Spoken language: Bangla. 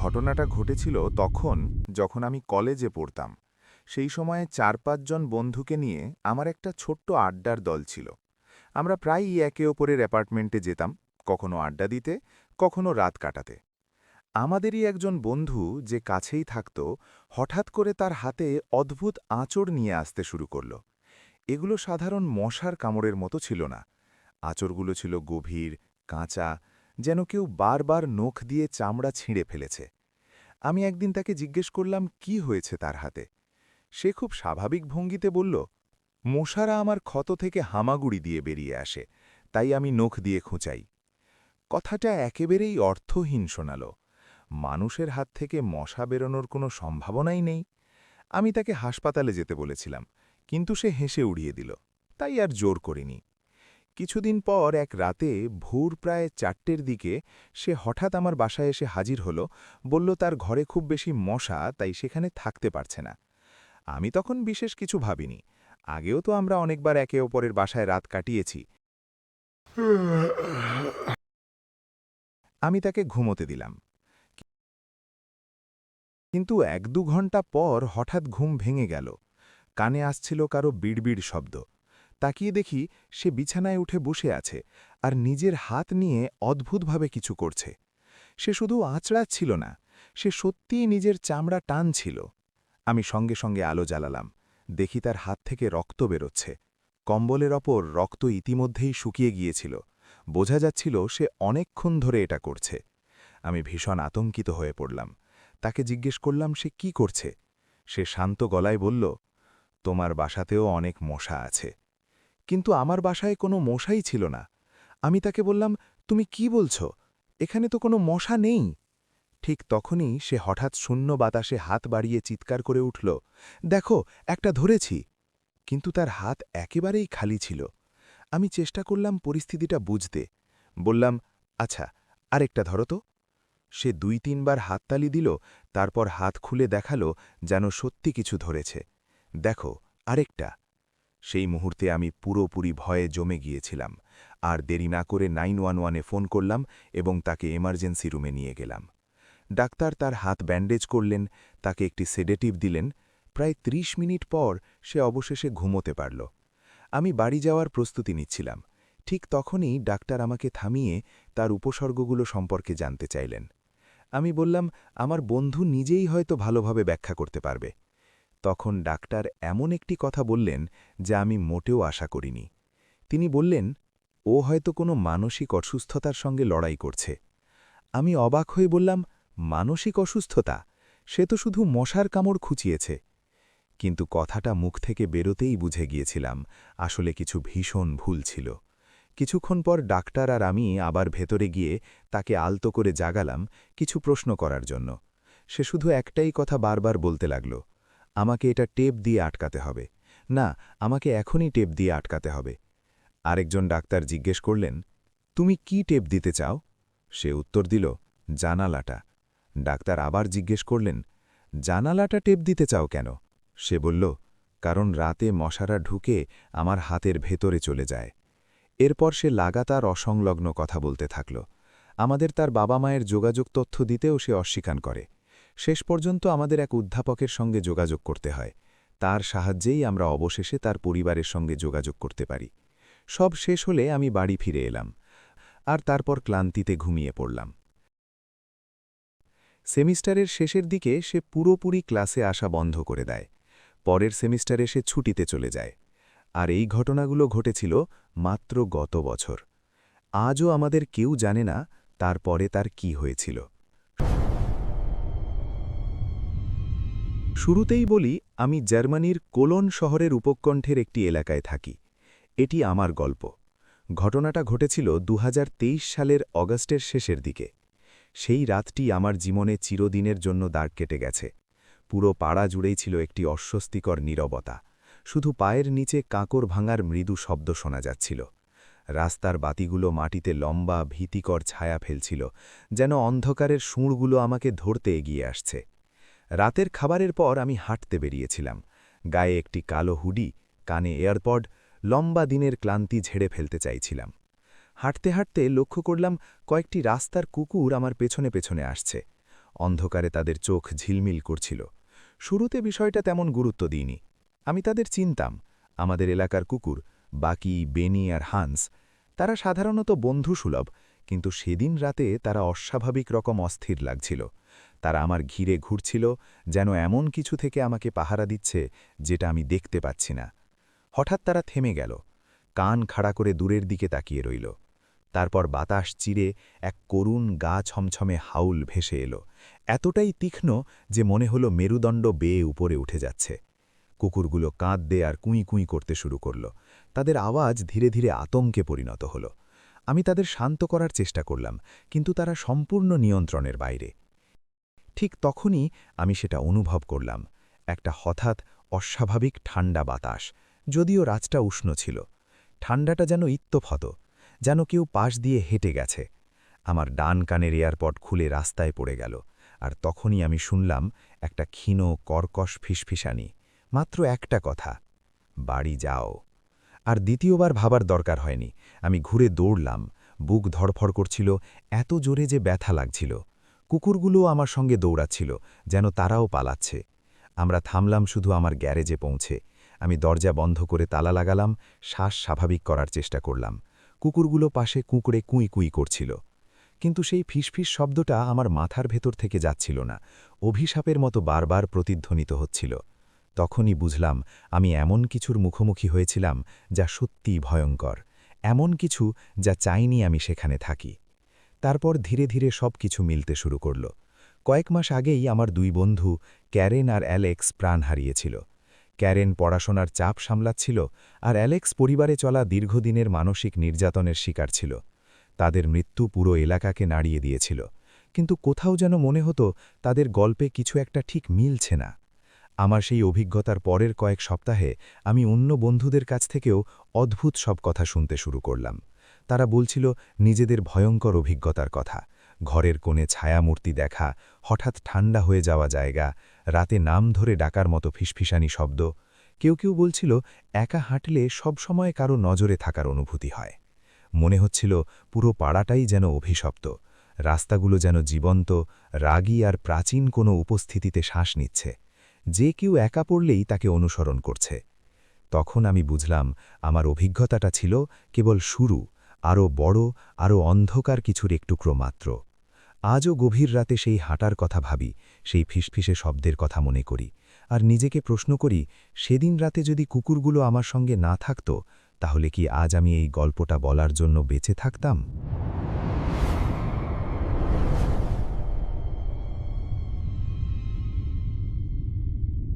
ঘটনাটা ঘটেছিল তখন যখন আমি কলেজে পড়তাম। সেই সময়ে চার পাঁচজন বন্ধুকে নিয়ে আমার একটা ছোট্ট আড্ডার দল ছিল। আমরা প্রায়ই একে অপরের অ্যাপার্টমেন্টে যেতাম, কখনো আড্ডা দিতে, কখনো রাত কাটাতে। আমাদেরই একজন বন্ধু যে কাছেই থাকত, হঠাৎ করে তার হাতে অদ্ভুত আঁচড় নিয়ে আসতে শুরু করল। এগুলো সাধারণ মশার কামড়ের মতো ছিল না। আঁচড়গুলো ছিল গভীর, কাঁচা যেন কেউ বারবার নখ দিয়ে চামড়া ছিঁড়ে ফেলেছে। আমি একদিন তাকে জিজ্ঞেস করলাম, কি হয়েছে তার হাতে? সে খুব স্বাভাবিক ভঙ্গিতে বলল, মশারা আমার ক্ষত থেকে হামাগুড়ি দিয়ে বেরিয়ে আসে, তাই আমি নখ দিয়ে খুঁচাই। কথাটা একেবারেই অর্থহীন শোনাল। মানুষের হাত থেকে মশা বেরোনোর কোনো সম্ভাবনাই নেই। আমি তাকে হাসপাতালে যেতে বলেছিলাম, কিন্তু সে হেসে উড়িয়ে দিল। তাই আর জোর করিনি। কিছুদিন পর এক রাতে ভোর প্রায় চারটের দিকে সে হঠাৎ আমার বাসায় এসে হাজির হল, বলল, তার ঘরে খুব বেশি মশা, তাই সেখানে থাকতে পারছে না। আমি তখন বিশেষ কিছু ভাবিনি। আগেও তো আমরা অনেকবার একে অপরের বাসায় রাত কাটিয়েছি। আমি তাকে ঘুমোতে দিলাম। কিন্তু এক দু ঘণ্টা পর হঠাৎ ঘুম ভেঙে গেল। কানে আসছিল কারও বিড়বিড় শব্দ। তাকিয়ে দেখি সে বিছানায় উঠে বসে আছে আর নিজের হাত নিয়ে অদ্ভুতভাবে কিছু করছে। সে শুধু আঁচড়াচ্ছিল না, সে সত্যিই নিজের চামড়া টানছিল। আমি সঙ্গে সঙ্গে আলো জ্বালালাম, দেখি তার হাত থেকে রক্ত বেরোচ্ছে। কম্বলের ওপর রক্ত ইতিমধ্যেই শুকিয়ে গিয়েছিল। বোঝা যাচ্ছিল সে অনেকক্ষণ ধরে এটা করছে। আমি ভীষণ আতঙ্কিত হয়ে পড়লাম। তাকে জিজ্ঞেস করলাম সে কি করছে। সে শান্ত গলায় বলল, তোমার বাসাতেও অনেক মশা আছে। কিন্তু আমার বাসায় কোনো মশাই ছিল না। আমি তাকে বললাম, তুমি কি বলছ? এখানে তো কোনো মশা নেই। ঠিক তখনই সে হঠাৎ শূন্য বাতাসে হাত বাড়িয়ে চিৎকার করে উঠল, দেখো, একটা ধরেছি। কিন্তু তার হাত একেবারেই খালি ছিল। আমি চেষ্টা করলাম পরিস্থিতিটা বুঝতে। বললাম আচ্ছা আরেকটা ধরো তো। সে দুই তিনবার হাততালি দিল, তারপর হাত খুলে দেখাল যেন সত্যি কিছু ধরেছে। দেখো, আরেকটা। সেই মুহূর্তে আমি পুরোপুরি ভয়ে জমে গিয়েছিলাম। আর দেরি না করে নাইন ওয়ান ওয়ানে ফোন করলাম এবং তাকে এমার্জেন্সি রুমে নিয়ে গেলাম। ডাক্তার তার হাত ব্যান্ডেজ করলেন, তাকে একটি সেডেটিভ দিলেন। প্রায় ৩০ মিনিট পর সে অবশেষে ঘুমোতে পারল। আমি বাড়ি যাওয়ার প্রস্তুতি নিচ্ছিলাম। ঠিক তখনই ডাক্তার আমাকে থামিয়ে তার উপসর্গগুলো সম্পর্কে জানতে চাইলেন। আমি বললাম, আমার বন্ধু নিজেই হয়তো ভালোভাবে ব্যাখ্যা করতে পারবে। তখন ডাক্তার এমন একটি কথা বললেন যা আমি মোটেও আশা করিনি। তিনি বললেন, ও হয়তো কোনো মানসিক অসুস্থতার সঙ্গে লড়াই করছে। আমি অবাক হয়ে বললাম, মানসিক অসুস্থতা? সে তো শুধু মশার কামড় খুঁচিয়েছে। কিন্তু কথাটা মুখ থেকে বেরোতেই বুঝে গিয়েছিলাম, আসলে কিছু ভীষণ ভুল ছিল। কিছুক্ষণ পর ডাক্তার আর আমি আবার ভেতরে গিয়ে তাকে আলতো করে জাগালাম কিছু প্রশ্ন করার জন্য। সে শুধু একটাই কথা বারবার বলতে লাগল আমাকে এটা টেপ দিয়ে আটকাতে হবে। না, আমাকে এখনই টেপ দিয়ে আটকাতে হবে। আরেকজন ডাক্তার জিজ্ঞেস করলেন, তুমি কি টেপ দিতে চাও? সে উত্তর দিল, জানালাটা। ডাক্তার আবার জিজ্ঞেস করলেন, জানালাটা টেপ দিতে চাও কেন? সে বলল, কারণ রাতে মশারা ঢুকে আমার হাতের ভেতরে চলে যায়। এরপর সে লাগাতার অসংলগ্ন কথা বলতে থাকল। আমাদের তার বাবা মায়ের যোগাযোগ তথ্য দিতেও সে অস্বীকার করে। শেষ পর্যন্ত আমাদের এক অধ্যাপকের সঙ্গে যোগাযোগ করতে হয়। তার সাহায্যেই আমরা অবশেষে তার পরিবারের সঙ্গে যোগাযোগ করতে পারি। সব শেষ হলে আমি বাড়ি ফিরে এলাম, আর তারপর ক্লান্তিতে ঘুমিয়ে পড়লাম। সেমিস্টারের শেষের দিকে সে পুরোপুরি ক্লাসে আসা বন্ধ করে দেয়। পরের সেমিস্টারে সে ছুটিতে চলে যায়। আর এই ঘটনাগুলো ঘটেছিল মাত্র গত বছর। আজও আমাদের কেউ জানে না তারপরে তার কি হয়েছিল। শুরুতেই বলি, আমি জার্মানির কোলন শহরের উপকণ্ঠের একটি এলাকায় থাকি। এটি আমার গল্প। ঘটনাটা ঘটেছিল দুহাজার তেইশ সালের অগস্টের শেষের দিকে। সেই রাতটি আমার জীবনে চিরদিনের জন্য দাগ কেটে গেছে। পুরো পাড়া জুড়েই ছিল একটি অস্বস্তিকর নীরবতা। শুধু পায়ের নিচে কাঁকর ভাঙার মৃদু শব্দ শোনা যাচ্ছিল। রাস্তার বাতিগুলো মাটিতে লম্বা, ভীতিকর ছায়া ফেলছিল, যেন অন্ধকারের সুঁড়গুলো আমাকে ধরতে এগিয়ে আসছে। রাতের খাবারের পর আমি হাঁটতে বেরিয়েছিলাম। গায়ে একটি কালো হুডি, কানে এয়ারপড, লম্বা দিনের ক্লান্তি ঝেড়ে ফেলতে চাইছিলাম। হাঁটতে হাঁটতে লক্ষ্য করলাম কয়েকটি রাস্তার কুকুর আমার পেছনে পেছনে আসছে। অন্ধকারে তাদের চোখ ঝিলমিল করছিল। শুরুতে বিষয়টা তেমন গুরুত্ব দিইনি। আমি তাদের চিনতাম। আমাদের এলাকার কুকুর, বাকি বেনি আর হান্স, তারা সাধারণত বন্ধুসুলভ, কিন্তু সেদিন রাতে তারা অস্বাভাবিক রকম অস্থির লাগছিল। তারা আমার ঘিরে ঘুরছিল যেন এমন কিছু থেকে আমাকে পাহারা দিচ্ছে যেটা আমি দেখতে পাচ্ছি না। হঠাৎ তারা থেমে গেল, কান খাড়া করে দূরের দিকে তাকিয়ে রইল। তারপর বাতাস চিরে এক করুণ গা ছমছমে হাউল ভেসে এলো, এতটাই তীক্ষ্ণ যে মনে হলো মেরুদণ্ড বেয়ে উপরে উঠে যাচ্ছে। কুকুরগুলো কাঁদতে আর কুঁই কুঁই করতে শুরু করল, তাদের আওয়াজ ধীরে ধীরে আতঙ্কে পরিণত হল। আমি তাদের শান্ত করার চেষ্টা করলাম, কিন্তু তারা সম্পূর্ণ নিয়ন্ত্রণের বাইরে। ঠিক তখনই আমি সেটা অনুভব করলাম। একটা হঠাৎ অস্বাভাবিক ঠান্ডা বাতাস, যদিও রাতটা উষ্ণ ছিল। ঠান্ডাটা যেন ইত্যফত যেন কেউ পাশ দিয়ে হেঁটে গেছে। আমার ডান কানের এয়ারপড খুলে রাস্তায় পড়ে গেল, আর তখনই আমি শুনলাম একটা ক্ষীণ কর্কশ ফিসফিসানি। মাত্র একটা কথা, বাড়ি যাও। আর দ্বিতীয়বার ভাবার দরকার হয়নি। আমি ঘুরে দৌড়লাম, বুক ধড়ফড় করছিল, এত জোরে যে ব্যথা লাগছিল। কুকুরগুলো আমার সঙ্গে দৌড়াচ্ছিল, যেন তারাও পালাচ্ছে। আমরা থামলাম শুধু আমার গ্যারেজে পৌঁছে। আমি দরজা বন্ধ করে তালা লাগালাম, শ্বাস স্বাভাবিক করার চেষ্টা করলাম। কুকুরগুলো পাশে কুঁকড়ে কুঁই কুঁই করছিল। কিন্তু সেই ফিসফিস শব্দটা আমার মাথার ভেতর থেকে যাচ্ছিল না। অভিশাপের মতো বারবার প্রতিধ্বনিত হচ্ছিল। তখনই বুঝলাম, আমি এমন কিছুর মুখোমুখি হয়েছিলাম যা সত্যিই ভয়ঙ্কর। এমন কিছু যা চাইনি আমি সেখানে থাকি। তারপর ধীরে ধীরে সব কিছু মিলতে শুরু করল। কয়েক মাস আগেই আমার দুই বন্ধু, ক্যারেন আর অ্যালেক্স, প্রাণ হারিয়েছিল। ক্যারেন পড়াশোনার চাপ সামলাচ্ছিল আর অ্যালেক্স পরিবারে চলা দীর্ঘদিনের মানসিক নির্যাতনের শিকার ছিল। তাদের মৃত্যু পুরো এলাকাকে নাড়িয়ে দিয়েছিল। কিন্তু কোথাও যেন মনে হতো তাদের গল্পে কিছু একটা ঠিক মিলছে না। আমার সেই অভিজ্ঞতার পরের কয়েক সপ্তাহে আমি অন্য বন্ধুদের কাছ থেকেও অদ্ভুত সব কথা শুনতে শুরু করলাম। তারা বলছিল, নিজেদের ভয়ঙ্কর অভিজ্ঞতার কথা। ঘরের কোণে ছায়ামূর্তি দেখা, হঠাৎ ঠান্ডা হয়ে যাওয়া জায়গা, রাতে নাম ধরে ডাকার মতো ফিসফিসানি শব্দ। কেউ কেউ বলছিল, একা হাঁটলে সব সময় কারও নজরে থাকার অনুভূতি হয়। মনে হচ্ছিল, পুরো পাড়াটাই যেন অভিশপ্ত। রাস্তাগুলো যেন জীবন্ত, রাগী আর প্রাচীন কোনো উপস্থিতিতে শ্বাস নিচ্ছে। যে কেউ একা পড়লেই তাকে অনুসরণ করছে। তখন আমি বুঝলাম, আমার অভিজ্ঞতাটা ছিল কেবল শুরু। আরও বড় আরও অন্ধকার কিছুর একটুকরো মাত্র আজও গভীর রাতে সেই হাঁটার কথা ভাবি, সেই ফিসফিসে শব্দের কথা মনে করি, আর নিজেকে প্রশ্ন করি, সেদিন রাতে যদি কুকুরগুলো আমার সঙ্গে না থাকত, তাহলে কি আজ আমি এই গল্পটা বলার জন্য বেঁচে থাকতাম?